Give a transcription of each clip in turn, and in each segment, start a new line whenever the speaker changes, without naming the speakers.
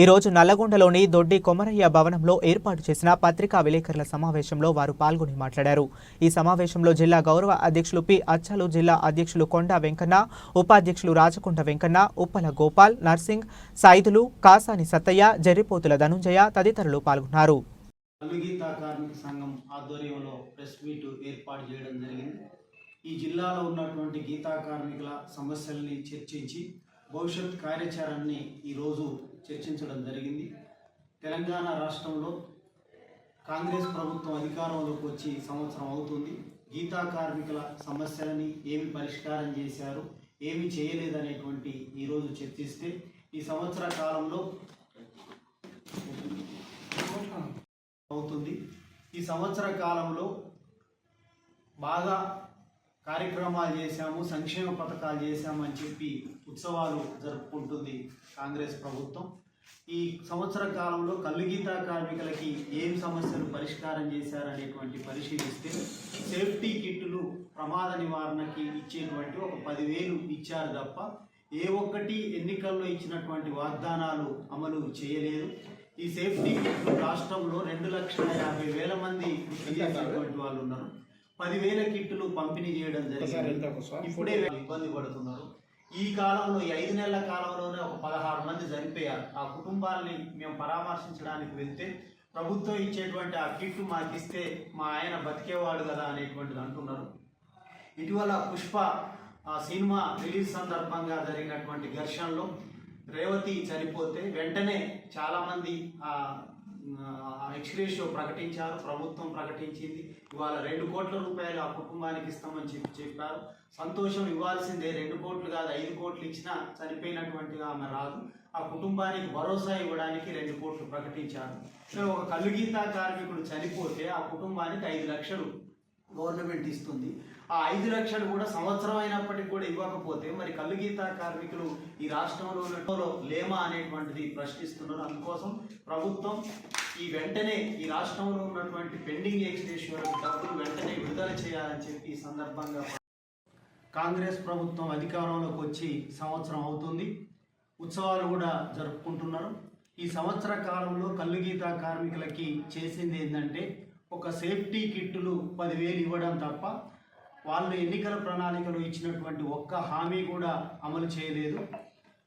ఈరోజు నల్లగొండలోని దొడ్డి కొమరయ్య భవనంలో ఏర్పాటు చేసిన పత్రికా విలేకరుల సమావేశంలో వారు పాల్గొని మాట్లాడారు. ఈ సమావేశంలో జిల్లా గౌరవ అధ్యక్షులు పి. అచ్చలు జిల్లా అధ్యక్షులు కొండ వెంకన్న ఉపాధ్యక్షులు రాచకొండ వెంకన్న ఉప్పల గోపాల్ నర్సింగ్ సైదులు కాసాని సత్తయ్య జర్రిపోతుల ధనుంజయ తదితరులు పాల్గొన్నారు.
సంఘం ఆధ్వర్యంలో ప్రెస్ మీట్ ఏర్పాటు చేయడం జరిగింది. ఈ జిల్లాలో ఉన్నటువంటి గీతా కార్మికుల సమస్యల్ని చర్చించి భవిష్యత్ కార్యాచరణని ఈరోజు చర్చించడం జరిగింది. తెలంగాణ రాష్ట్రంలో కాంగ్రెస్ ప్రభుత్వం అధికారంలోకి వచ్చి సంవత్సరం అవుతుంది. గీతా కార్మికుల సమస్యలని ఏమి పరిష్కారం చేశారు ఏమి చేయలేదనేటువంటి ఈరోజు చర్చిస్తే ఈ సంవత్సర కాలంలో అవుతుంది. ఈ సంవత్సర కాలంలో బాగా కార్యక్రమాలు చేశాము సంక్షేమ పథకాలు చేశామని చెప్పి ఉత్సవాలు జరుపుకుంటుంది కాంగ్రెస్ ప్రభుత్వం. ఈ సంవత్సర కాలంలో కల్లుగీత కార్మికులకి ఏం సమస్యలు పరిష్కారం చేశారనేటువంటి పరిశీలిస్తే సేఫ్టీ కిట్లు ప్రమాద నివారణకి ఇచ్చేటువంటి ఒక పదివేలు ఇచ్చారు తప్ప ఏ ఒక్కటి ఎన్నికల్లో ఇచ్చినటువంటి వాగ్దానాలు అమలు చేయలేదు. ఈ సేఫ్టీ కిట్లు రాష్ట్రంలో రెండు లక్షల యాభై వేల మంది చేసినటువంటి వాళ్ళు ఉన్నారు. పదివేల కిట్లు పంపిణీ చేయడం జరిగింది. ఇప్పుడే ఇబ్బంది పడుతున్నారు. ఈ కాలంలో ఈ ఐదు నెలల కాలంలోనే ఒక పదహారు మంది చనిపోయారు. ఆ కుటుంబాలని మేము పరామర్శించడానికి వెళ్తే ప్రభుత్వం ఇచ్చేటువంటి ఆ కిట్ మాకు ఇస్తే మా ఆయన బతికేవాడు కదా అనేటువంటిది అంటున్నారు. ఇటీవల పుష్ప ఆ సినిమా రిలీజ్ సందర్భంగా జరిగినటువంటి ఘర్షణలో రేవతి చనిపోతే వెంటనే చాలామంది ఆ ఎక్స్రేషియో ప్రకటించారు ప్రభుత్వం ప్రకటించింది. ఇవాళ రెండు కోట్ల రూపాయలు ఆ కుటుంబానికి ఇస్తామని చెప్పి చెప్పారు. సంతోషం ఇవ్వాల్సిందే రెండు కోట్లు కాదు ఐదు కోట్లు ఇచ్చినా చనిపోయినటువంటి ఆమె రాదు. ఆ కుటుంబానికి భరోసా ఇవ్వడానికి రెండు కోట్లు ప్రకటించారు. సో ఒక కలుగీత కార్మికుడు చనిపోతే ఆ కుటుంబానికి ఐదు లక్షలు గవర్నమెంట్ ఇస్తుంది. ఆ ఐదు లక్షలు కూడా సంవత్సరం అయినప్పటికీ కూడా ఇవ్వకపోతే మరి కల్లుగీత కార్మికులు ఈ రాష్ట్రంలో ఉన్నట్లో లేమా అనేటువంటిది ప్రశ్నిస్తున్నారు. అందుకోసం ప్రభుత్వం ఈ వెంటనే ఈ రాష్ట్రంలో ఉన్నటువంటి పెండింగ్ ఎక్స్టేషన్ డబ్బులు వెంటనే విడుదల చేయాలని చెప్పి ఈ సందర్భంగా కాంగ్రెస్ ప్రభుత్వం అధికారంలోకి వచ్చి సంవత్సరం అవుతుంది. ఉత్సవాలు కూడా జరుపుకుంటున్నారు. ఈ సంవత్సర కాలంలో కల్లుగీత కార్మికులకి చేసింది ఏంటంటే ఒక సేఫ్టీ కిట్టులు పదివేలు ఇవ్వడం తప్ప వాళ్ళు ఎన్నికల ప్రణాళికలో ఇచ్చినటువంటి ఒక్క హామీ కూడా అమలు చేయలేదు.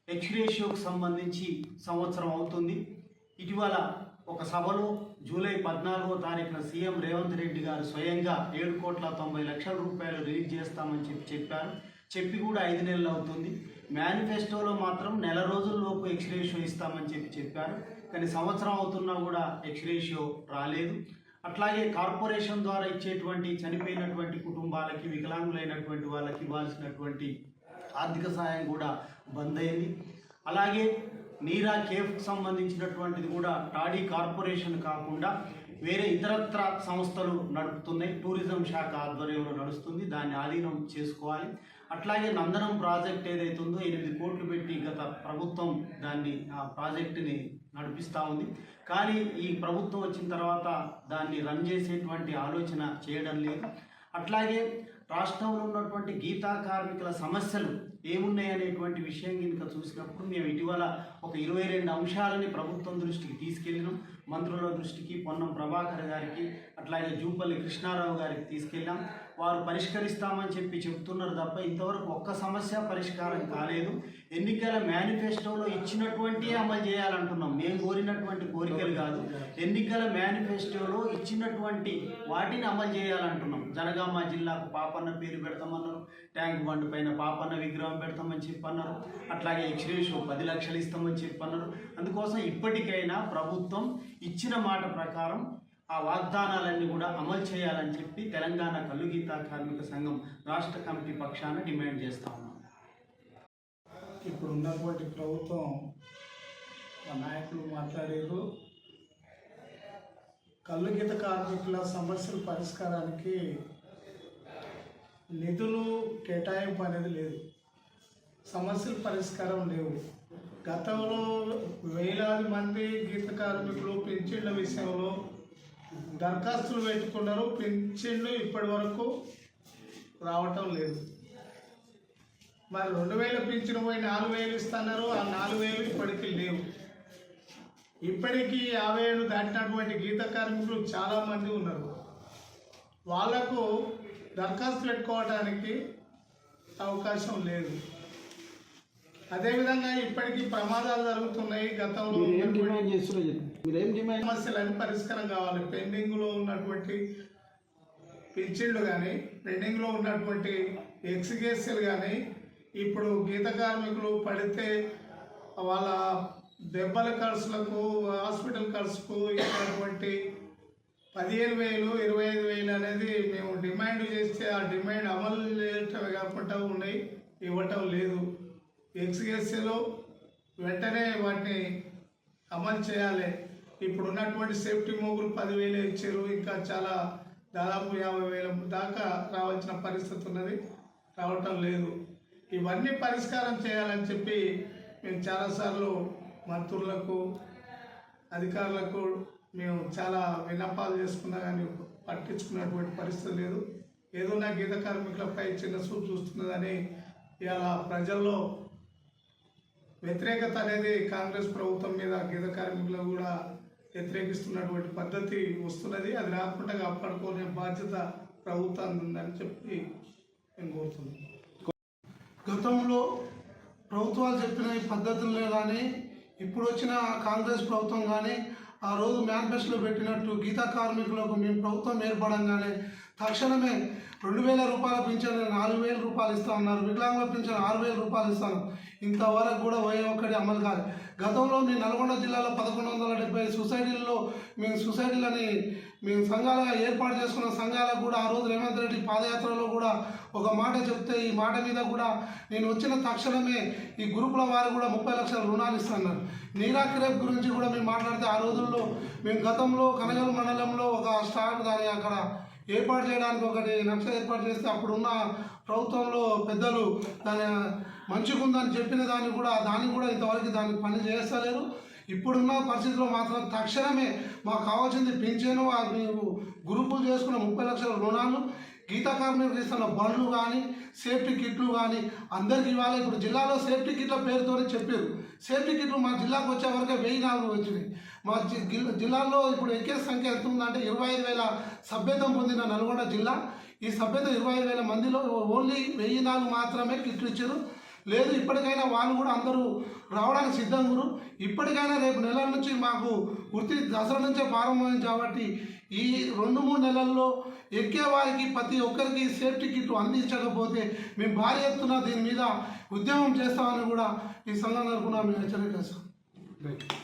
ఎక్స్రేషియోకు సంబంధించి సంవత్సరం అవుతుంది. ఇటీవల ఒక సభలో జూలై పద్నాలుగో తారీఖున సీఎం రేవంత్ రెడ్డి గారు స్వయంగా ఏడు కోట్ల తొంభై లక్షల రూపాయలు రిలీజ్ చేస్తామని చెప్పి చెప్పారు. చెప్పి కూడా ఐదు నెలలు అవుతుంది. మేనిఫెస్టోలో మాత్రం నెల రోజుల్లోపు ఎక్స్రేషియో ఇస్తామని చెప్పి చెప్పారు. కానీ సంవత్సరం అవుతున్నా కూడా ఎక్స్రేషియో రాలేదు. అట్లాగే కార్పొరేషన్ ద్వారా ఇచ్చేటువంటి చనిపోయినటువంటి కుటుంబాలకి వికలాంగులైనటువంటి వాళ్ళకి ఇవ్వాల్సినటువంటి ఆర్థిక సహాయం కూడా బంద్ అయింది. అలాగే నీరా కేఫ్కి సంబంధించినటువంటిది కూడా టాడీ కార్పొరేషన్ కాకుండా వేరే ఇతరత్ర సంస్థలు నడుపుతున్నాయి. టూరిజం శాఖ ఆధ్వర్యంలో నడుస్తుంది. దాన్ని ఆధీనం చేసుకోవాలి. అట్లాగే నందనం ప్రాజెక్ట్ ఏదైతే ఉందో ఎనిమిది కోట్లు పెట్టి గత ప్రభుత్వం దాన్ని ఆ ప్రాజెక్టుని నడిపిస్తూ ఉంది. కానీ ఈ ప్రభుత్వం వచ్చిన తర్వాత దాన్ని రన్ చేసేటువంటి ఆలోచన చేయడం లేదు. అట్లాగే రాష్ట్రంలో ఉన్నటువంటి గీతా కార్మికుల సమస్యలు ఏమున్నాయి అనేటువంటి విషయం కనుక చూసినప్పుడు మేము ఇటీవల ఒక ఇరవై రెండు అంశాలని ప్రభుత్వం దృష్టికి తీసుకెళ్ళినాం. మంత్రుల దృష్టికి పొన్నం ప్రభాకర్ గారికి అట్లాగే జూపల్లి కృష్ణారావు గారికి తీసుకెళ్ళాం. వారు పరిష్కరిస్తామని చెప్పి చెప్తున్నారు తప్ప ఇంతవరకు ఒక్క సమస్య పరిష్కారం కాలేదు. ఎన్నికల మేనిఫెస్టోలో ఇచ్చినటువంటి అమలు చేయాలంటున్నాం. మేము కోరినటువంటి కోరికలు కాదు. ఎన్నికల మేనిఫెస్టోలో ఇచ్చినటువంటి వాటిని అమలు చేయాలంటున్నాం. జనగామ జిల్లాకు పాపన్న పేరు పెడతామన్నారు. ట్యాంక్ బండ్ పైన పాపన్న విగ్రహం పెడతామని చెప్పన్నారు. అట్లాగే ఎక్స్రేషో పది లక్షలు ఇస్తామని చెప్పన్నారు. అందుకోసం ఇప్పటికైనా ప్రభుత్వం ఇచ్చిన మాట ప్రకారం ఆ వాగ్దానాలన్నీ కూడా అమలు చేయాలని చెప్పి తెలంగాణ కల్లుగీత కార్మిక సంఘం రాష్ట్ర కమిటీ పక్షాన డిమాండ్ చేస్తా ఉన్నాం.
ఇప్పుడు ఉన్నటువంటి ప్రభుత్వం మా నాయకులు మాట్లాడారు. కళ్ళు గీత కార్మికుల సమస్యల పరిష్కారానికి నిధులు కేటాయింపు అనేది లేదు. సమస్యల పరిష్కారం లేవు. గతంలో వేలాది మంది గీత కార్మికులు పింఛన్ల విషయంలో దరఖాస్తులు పెట్టుకున్నారు. పింఛన్లు ఇప్పటి వరకు రావటం లేదు. మరి రెండు వేల పింఛను పోయి నాలుగు వేలు ఇస్తున్నారు. ఆ నాలుగు వేలు ఇప్పటికీ లేవు. ఇప్పటికీ యాభై ఏళ్ళు దాటినటువంటి గీత కార్మికులు చాలామంది ఉన్నారు. వాళ్ళకు దరఖాస్తు పెట్టుకోవడానికి అవకాశం లేదు. అదేవిధంగా ఇప్పటికీ ప్రమాదాలు జరుగుతున్నాయి. గతంలో
ఏం
ఉన్నటువంటి
డిమాండ్ చేస్తున్నారో చెప్పండి. మీరు ఏం డిమాండ్
సమస్యలన్నీ పరిష్కారం కావాలి. పెండింగ్లో ఉన్నటువంటి పింఛన్లు కానీ పెండింగ్లో ఉన్నటువంటి ఎక్స్గేసీలు కానీ ఇప్పుడు గీత కార్మికులు పడితే వాళ్ళ దెబ్బల ఖర్చులకు హాస్పిటల్ ఖర్చుకు ఇచ్చినటువంటి పదిహేను వేలు ఇరవై ఐదు వేలు అనేది మేము డిమాండ్ చేస్తే ఆ డిమాండ్ అమలు చేయటమే కాకుండా ఉన్నాయి ఇవ్వటం లేదు. ఎక్స్గేసీలో వెంటనే వాటిని అమలు చేయాలి. ఇప్పుడు ఉన్నటువంటి సేఫ్టీ మోగులు పదివేలు ఇచ్చారు ఇంకా చాలా దాదాపు యాభై వేల దాకా రావాల్సిన పరిస్థితి ఉన్నది రావటం లేదు. ఇవన్నీ పరిష్కారం చేయాలని చెప్పి మేము చాలాసార్లు మంత్రులకు అధికారులకు మేము చాలా విన్నపాలు చేసుకున్నా కానీ పట్టించుకున్నటువంటి పరిస్థితి లేదు. ఏదో నా గీత కార్మికులపై చిన్న చూపు చూస్తున్నదని ఇలా ప్రజల్లో వ్యతిరేకత అనేది కాంగ్రెస్ ప్రభుత్వం మీద గీత కార్మికులు కూడా వ్యతిరేకిస్తున్నటువంటి పద్ధతి వస్తున్నది. అది రాకుండా కాపాడుకునే బాధ్యత ప్రభుత్వానికి ఉందని చెప్పి నేను కోరుతున్నాను.
గతంలో ప్రభుత్వాలు చెప్పిన ఈ పద్ధతులనే కానీ ఇప్పుడు వచ్చిన కాంగ్రెస్ ప్రభుత్వం కానీ ఆ రోజు మేనిఫెస్టోలో పెట్టినట్టు గీతా కార్మికులకు మేము ప్రభుత్వం ఏర్పడంగానే తక్షణమే రెండు వేల రూపాయల పింఛన్ నాలుగు వేల రూపాయలు ఇస్తా ఉన్నారు వికలాంగుల పింఛన్ ఆరు వేల రూపాయలు ఇస్తాను. ఇంతవరకు కూడా ఏ ఒక్కటి అమలు కాదు. గతంలో నేను నల్గొండ జిల్లాలో పదకొండు వందల డెబ్బై సొసైటీల్లో మేము సొసైటీలని మేము సంఘాలుగా ఏర్పాటు చేసుకున్న సంఘాలకు కూడా ఆ రోజు రేవంత్ రెడ్డి పాదయాత్రలో కూడా ఒక మాట చెప్తే ఈ మాట మీద కూడా నేను వచ్చిన తక్షణమే ఈ గ్రూపుల వారు కూడా ముప్పై లక్షల రుణాలు ఇస్తున్నారు. నీరాక్రేప్ గురించి కూడా మేము మాట్లాడితే ఆ రోజుల్లో మేము గతంలో కనగల మండలంలో ఒక స్టార్ దాని అక్కడ ఏర్పాటు చేయడానికి ఒకటి నక్ష ఏర్పాటు చేస్తే అప్పుడున్న ప్రభుత్వంలో పెద్దలు దాని మంచిగుందని చెప్పిన దాన్ని కూడా దాన్ని కూడా ఇంతవరకు దాన్ని పని చేస్తలేరు. ఇప్పుడున్న పరిస్థితిలో మాత్రం తక్షణమే మాకు కావాల్సింది పింఛను ఆ గ్రూపులు చేసుకున్న ముప్పై లక్షల రుణాలు. గీతా కార్మికులు ఇస్తున్న బండ్లు కానీ సేఫ్టీ కిట్లు కానీ అందరికి ఇవ్వాలి. ఇప్పుడు జిల్లాలో సేఫ్టీ కిట్ల పేరుతోనే చెప్పారు. సేఫ్టీ కిట్లు మా జిల్లాకు వచ్చే వరకు వెయ్యి నాలుగు వచ్చినాయి. మా జిల్లాలో ఇప్పుడు ఎక్కే సంఖ్య ఎంత ఉందంటే ఇరవై ఐదు వేల సభ్యత్వం పొందిన నల్గొండ జిల్లా. ఈ సభ్యత ఇరవై ఐదు వేల మందిలో ఓన్లీ వెయ్యి నాలుగు మాత్రమే కిట్లు ఇచ్చారు. లేదు ఇప్పటికైనా వాళ్ళు కూడా అందరూ రావడానికి సిద్ధం గురు. ఇప్పటికైనా రేపు నెలల నుంచి మాకు వృత్తి దసరా నుంచే ప్రారంభమైంది కాబట్టి ఈ రెండు మూడు నెలల్లో ఎక్కే వారికి ప్రతి ఒక్కరికి సేఫ్టీ కిట్ అందించకపోతే మేము భారీ ఎత్తున దీని మీద ఉద్యమం చేస్తామని కూడా ఈ సంఘం తరఫున మేము హెచ్చరిక చేస్తాం